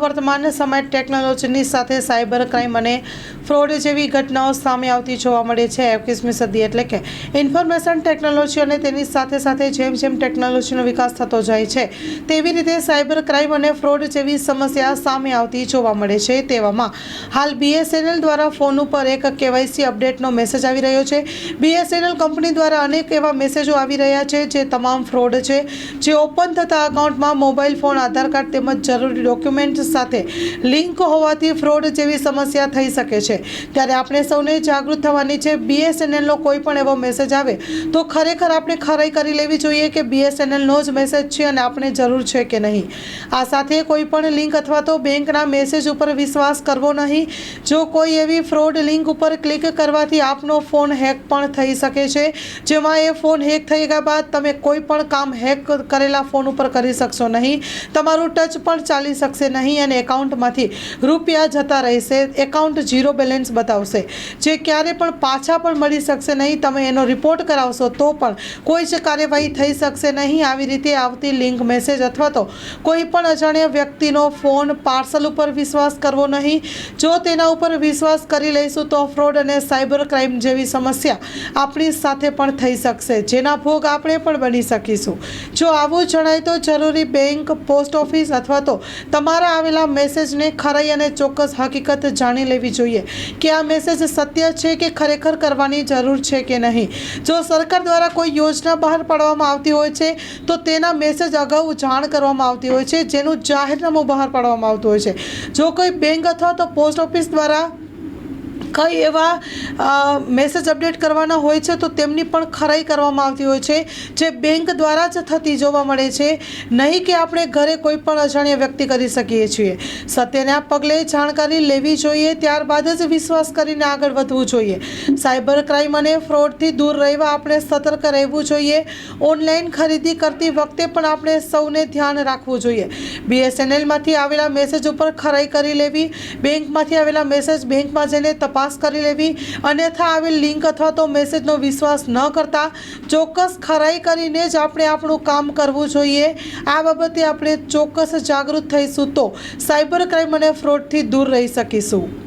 વર્તમાન સમય ટેકનોલોજીની સાથે સાયબર ક્રાઇમ અને ફ્રોડ જેવી ઘટનાઓ સામે આવતી જોવા મળે છે. એકવીસમી સદી એટલે કે ઇન્ફોર્મેશન ટેકનોલોજી અને તેની સાથે સાથે જેમ જેમ ટેકનોલોજીનો વિકાસ થતો જાય છે, તેવી રીતે સાયબર ક્રાઇમ અને ફ્રોડ જેવી સમસ્યા સામે આવતી જોવા મળે છે. તેવામાં હાલ બીએસએનએલ દ્વારા ફોન ઉપર એક કેવાયસી અપડેટનો મેસેજ આવી રહ્યો છે. બીએસએનએલ કંપની દ્વારા અનેક એવા મેસેજો આવી રહ્યા છે જે તમામ ફ્રોડ છે, જે ઓપન થતા અકાઉન્ટમાં મોબાઈલ ફોન, આધાર કાર્ડ તેમજ જરૂરી ડોક્યુમેન્ટ સાથે લિંક હોવાથી ફ્રોડ જેવી સમસ્યા થઈ શકે છે. ત્યારે આપણે સૌને જાગૃત થવાની છે બીએસએનએલનો કોઈ પણ એવો મેસેજ આવે તો ખરેખર આપણે ખરાઈ કરી લેવી જોઈએ કે બીએસએનએલનો જ મેસેજ છે અને આપણે જરૂર છે કે નહીં. આ સાથે કોઈ પણ લિંક અથવા તો બેંકના મેસેજ ઉપર વિશ્વાસ કરવો નહીં. જો કોઈ એવી ફ્રોડ લિંક ઉપર ક્લિક કરવાથી આપનો ફોન હેક પણ થઈ શકે છે. જેમાં એ ફોન હેક થઈ ગયા બાદ તમે કોઈ પણ કામ હેક કરેલા ફોન ઉપર કરી શકશો નહીં. તમારું ટચ પણ ચાલી શકશે નહીં. અને એકાઉન્ટમાંથી રૂપિયા જતા રહેશે. એકાઉન્ટ ઝીરો બેલેન્સ બતાવશે. જે ક્યારે પણ પાછા પણ મળી શકશે નહીં. તમે એનો રિપોર્ટ કરાવશો તો પણ કોઈ જ કાર્યવાહી થઈ શકશે નહીં. આવી રીતે આવતી લિંક મેસેજ અથવા તો કોઈ પણ અજાણ્યા વ્યક્તિનો ફોન પાર્સલ ઉપર વિશ્વાસ કરવો નહીં. જો તેના ઉપર વિશ્વાસ કરી લઈશું તો ફ્રોડ અને સાયબર ક્રાઇમ જેવી સમસ્યા આપણી સાથે પણ થઈ શકશે. જેના ભોગ આપણે પણ બની શકીશું. જો આવું જણાય તો જરૂરી બેંક, પોસ્ટ ઓફિસ અથવા તો તમારા આવેલા મેસેજને ખરાઈ અને ચોક્કસ હકીકત જાણી લેવી જોઈએ કે આ મેસેજ સત્ય છે કે ખરેખર કરવાની જરૂર છે કે નહીં. જો સરકાર દ્વારા કોઈ યોજના બહાર પાડવામાં આવતી હોય છે, તો તેના મેસેજ અગાઉ જાણ કરવામાં આવતી હોય છે, જેનું જાહેરનામું બહાર પાડવામાં આવતું હોય છે. જો કોઈ બેંક અથવા તો પોસ્ટ ઓફિસ દ્વારા કઈ એવા મેસેજ અપડેટ કરવાના હોય છે તો તેમની પણ ખરાઈ કરવામાં આવતી હોય છે, જે બેંક દ્વારા જ થતી જોવા મળે છે. નહીં કે આપણે ઘરે કોઈ પણ અજાણ્યા વ્યક્તિ કરી શકીએ છીએ. સત્યના પગલે જાણકારી લેવી જોઈએ, ત્યારબાદ જ વિશ્વાસ કરીને આગળ વધવું જોઈએ. સાયબર ક્રાઇમ અને ફ્રોડથી દૂર રહેવા આપણે સતર્ક રહેવું જોઈએ. ઓનલાઈન ખરીદી કરતી વખતે પણ આપણે સૌને ધ્યાન રાખવું જોઈએ. બીએસએનએલમાંથી આવેલા મેસેજ ઉપર ખરાઈ કરી લેવી, બેંકમાંથી આવેલા મેસેજ બેંકમાં જઈને તપાસ કરી લેવી અન્યથા આવેલ લિંક અથવા તો મેસેજનો વિશ્વાસ ન કરતા ચોક્કસ ખરાઈ કરીને જ આપણે આપણું કામ કરવું જોઈએ. આ બાબતે આપણે ચોક્કસ જાગૃત થઈશું તો સાયબર ક્રાઇમ અને ફ્રોડથી દૂર રહી શકીશું.